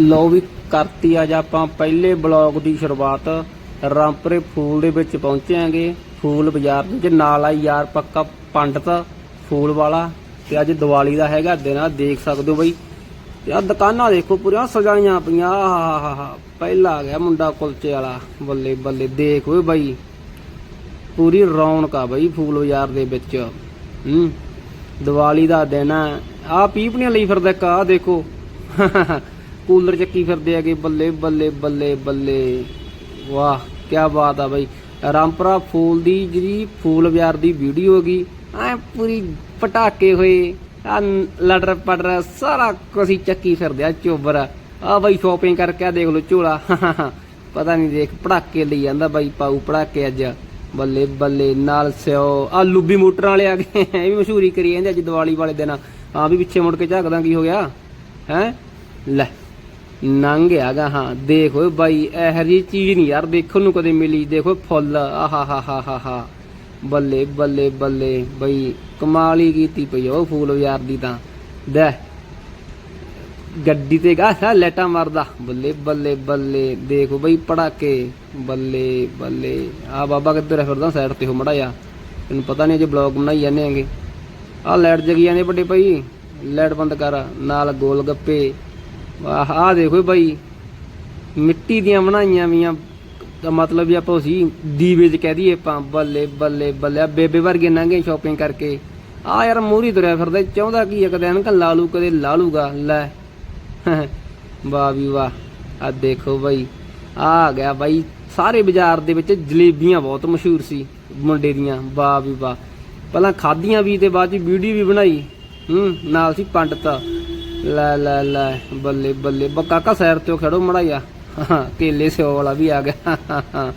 ਲੋ ਵੀ ਕਰਤੀ, ਅੱਜ ਆਪਾਂ ਪਹਿਲੇ ਬਲੌਗ ਦੀ ਸ਼ੁਰੂਆਤ ਰਾਮਪੁਰੇ ਫੂਲ ਦੇ ਵਿੱਚ ਪਹੁੰਚਾਂਗੇ ਫੂਲ ਬਾਜ਼ਾਰ ਦੇ ਵਿੱਚ ਨਾਲ ਆ ਯਾਰ ਪੱਕਾ ਪੰਡਤ ਫੂਲ ਵਾਲਾ ਤੇ ਅੱਜ ਦੀਵਾਲੀ ਦਾ ਹੈਗਾ ਦਿਨ ਆ ਦੇਖ ਸਕਦੇ ਹੋ ਬਈ। ਤੇ ਆ ਦੁਕਾਨਾਂ ਦੇਖੋ ਪੂਰੀਆਂ ਸਜਾਈਆਂ ਪਈਆਂ ਆਹਾਹਾ ਪਹਿਲਾ ਆ ਗਿਆ ਮੁੰਡਾ ਕੁਲਚੇ ਵਾਲਾ, ਬੱਲੇ ਬੱਲੇ, ਦੇਖ ਓਏ ਬਾਈ। ਪੂਰੀ ਰੌਣਕ ਆ ਬਾਈ ਫੂਲ ਬਾਜ਼ਾਰ ਦੇ ਵਿੱਚ। ਹੂੰ, ਦੀਵਾਲੀ ਦਾ ਦਿਨ ਆ। ਆ ਪੀਪਣੀਆਂ ਲਈ ਫਿਰਦਾ ਇੱਕ ਆ ਦੇਖੋ। ਕੂਲਰ ਚੱਕੀ ਫਿਰਦੇ ਹੈਗੇ, ਬੱਲੇ ਬੱਲੇ ਬੱਲੇ ਬੱਲੇ। ਵਾਹ ਕੀ ਬਾਤ ਆ ਬਈ। ਰਾਮਪੁਰਾ ਫੂਲ ਦੀ ਜਿਹੜੀ ਫੂਲ ਬਾਜ਼ਾਰ ਦੀ ਵੀਡੀਓ ਹੈਗੀ, ਐ ਪੂਰੀ ਪਟਾਕੇ ਹੋਏ, ਆ ਲੜਰ ਪੜਰ ਸਾਰਾ ਕੁਛ ਚੱਕੀ ਫਿਰਦੇ ਆ ਚੋਬਰ। ਆ ਬਾਈ ਸ਼ੋਪਿੰਗ ਕਰਕੇ ਆ ਦੇਖ ਲਓ ਝੋਲਾ। ਪਤਾ ਨਹੀਂ ਦੇਖ ਪੜਾਕੇ ਲਈ ਜਾਂਦਾ ਬਾਈ ਪਾਉ ਪੜਾਕੇ ਅੱਜ। ਬੱਲੇ ਬੱਲੇ, ਨਾਲ ਸਿਓ। ਆ ਲੁੱਬੀ ਮੋਟਰਾਂ ਵਾਲੇ ਆ ਗਏ, ਇਹ ਵੀ ਮਸ਼ਹੂਰੀ ਕਰੀ ਜਾਂਦੇ ਅੱਜ ਦੀਵਾਲੀ ਵਾਲੇ ਦਿਨ। ਆ ਵੀ ਪਿੱਛੇ ਮੁੜ ਕੇ ਝਾਕਦਾ, ਕੀ ਹੋ ਗਿਆ? ਹੈ? ਲੈ। ਨੰਗ ਹੈਗਾ ਹਾਂ, ਦੇਖ ਓਏ ਬਾਈ, ਇਹੋ ਜੀ ਚੀਜ਼ ਨਹੀਂ ਯਾਰ ਦੇਖਣ ਨੂੰ ਕਦੇ ਮਿਲੀ, ਦੇਖੋ ਫੁੱਲ, ਆਹਾ, ਹਾ ਹਾ ਹਾ ਹਾ। ਬੱਲੇ ਬੱਲੇ ਬੱਲੇ, ਬਈ ਕਮਾਲ ਹੀ ਕੀਤੀ ਪਈ ਉਹ ਫੂਲ ਯਾਰ ਦੀ ਤਾਂ। ਦੇ, ਗੱਡੀ ਤੇ ਗਾ ਸਾ ਲੈਟਾ ਮਾਰਦਾ। ਬੱਲੇ ਬੱਲੇ ਬੱਲੇ, ਦੇਖੋ ਬਈ ਪੜਾਕੇ, ਬੱਲੇ ਬੱਲੇ। ਆ ਬਾਬਾ ਕਿੱਧਰ ਹੈ ਫਿਰਦਾ ਸਾਈਡ ਤੇ ਹੋ ਮੜਾ ਜਾ ਤੈਨੂੰ ਪਤਾ ਨਹੀਂ ਜੇ ਬਲੌਗ ਬਣਾਈ ਜਾਂਦੇ ਆਂਗੇ ਆ ਲਾਈਟ ਜਗੀ ਜਾਂਦੇ ਵੱਡੇ ਭਾਈ। ਲਾਈਟ ਬੰਦ ਕਰ, ਨਾਲ ਗੋਲ ਗੱਪੇ। ਆਹ ਆ ਦੇਖੋ ਬਾਈ, ਮਿੱਟੀ ਦੀਆਂ ਬਣਾਈਆਂ ਵੀਆਂ, ਤਾਂ ਮਤਲਬ ਵੀ ਆਪਾਂ ਉਸੀ ਦੀਵੇ ਚ ਕਹਿ ਦਈਏ ਆਪਾਂ, ਬੱਲੇ ਬੱਲੇ ਬੱਲੇ ਬੇਬੇ ਵਰਗੇ ਲੰਘੇ ਸ਼ਾਪਿੰਗ ਕਰਕੇ। ਆ ਯਾਰ ਮੂਰੀ ਤੁਰਿਆ ਫਿਰਦਾ, ਚਾਹੁੰਦਾ ਕੀ ਆ, ਕਦੇ ਅਨਕਲ ਲਾ ਲੂ ਕਦੇ ਲਾ ਲੂਗਾ ਲੈ। ਵਾਹ ਵੀ ਵਾਹ ਆ ਦੇਖੋ ਬਾਈ ਆ ਆ ਗਿਆ ਬਾਈ, ਸਾਰੇ ਬਾਜ਼ਾਰ ਦੇ ਵਿੱਚ ਜਲੇਬੀਆਂ ਬਹੁਤ ਮਸ਼ਹੂਰ ਸੀ, ਮੁੰਡੇ ਦੀਆਂ, ਵਾਹ ਵੀ ਵਾਹ। ਪਹਿਲਾਂ ਖਾਧੀਆਂ ਵੀ ਤੇ ਬਾਅਦ ਚ ਵੀਡੀਓ ਵੀ ਬਣਾਈ, ਹੂੰ, ਨਾਲ ਸੀ ਪੰਡਤ। ਲੈ ਲੈ ਲੈ, ਬੱਲੇ ਬੱਲੇ। ਕਾਕਾ ਸੈਰ ਤੇ ਖੜੋ ਮੜਾਇਆ ਕੇਲੇ ਸਿਓ ਵਾਲਾ ਵੀ ਆ ਗਿਆ।